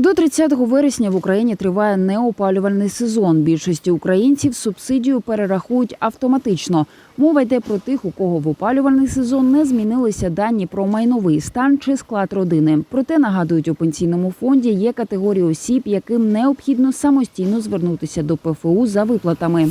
До 30 вересня в Україні триває неопалювальний сезон. Більшості українців субсидію перерахують автоматично. Мова йде про тих, у кого в опалювальний сезон не змінилися дані про майновий стан чи склад родини. Проте нагадують у пенсійному фонді є категорії осіб, яким необхідно самостійно звернутися до ПФУ за виплатами.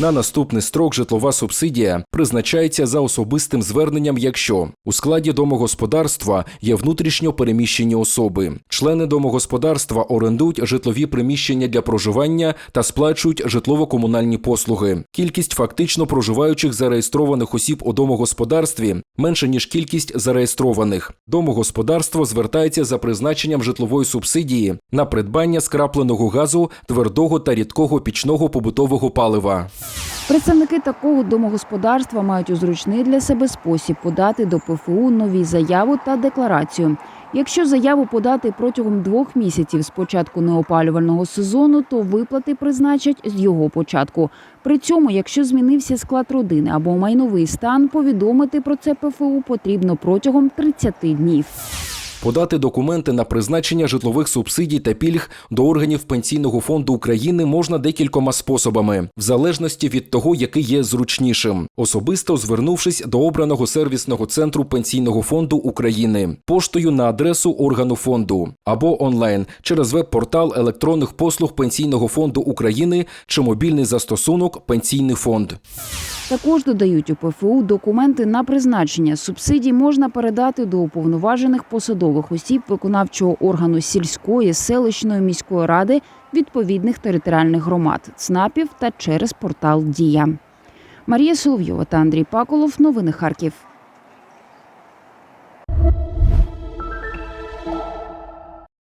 На наступний строк житлова субсидія призначається за особистим зверненням, якщо у складі домогосподарства є внутрішньо переміщені особи. Члени домогосподарства орендують житлові приміщення для проживання та сплачують житлово-комунальні послуги. Кількість фактично проживаючих зареєстрованих осіб у домогосподарстві менше ніж кількість зареєстрованих. Домогосподарство звертається за призначенням житлової субсидії на придбання скрапленого газу, твердого та рідкого пічного побутового палива. Представники такого домогосподарства мають у зручний для себе спосіб подати до ПФУ нові заяву та декларацію. Якщо заяву подати протягом двох місяців з початку неопалювального сезону, то виплати призначать з його початку. При цьому, якщо змінився склад родини або майновий стан, повідомити про це ПФУ потрібно протягом 30 днів. Подати документи на призначення житлових субсидій та пільг до органів Пенсійного фонду України можна декількома способами, в залежності від того, який є зручнішим, особисто звернувшись до обраного сервісного центру Пенсійного фонду України, поштою на адресу органу фонду або онлайн через веб-портал електронних послуг Пенсійного фонду України чи мобільний застосунок Пенсійний фонд. Також додають у ПФУ документи на призначення субсидій можна передати до уповноважених посадових осіб виконавчого органу сільської, селищної міської ради відповідних територіальних громад, ЦНАПів та через портал Дія. Марія Соловйова та Андрій Паколов. Новини Харків.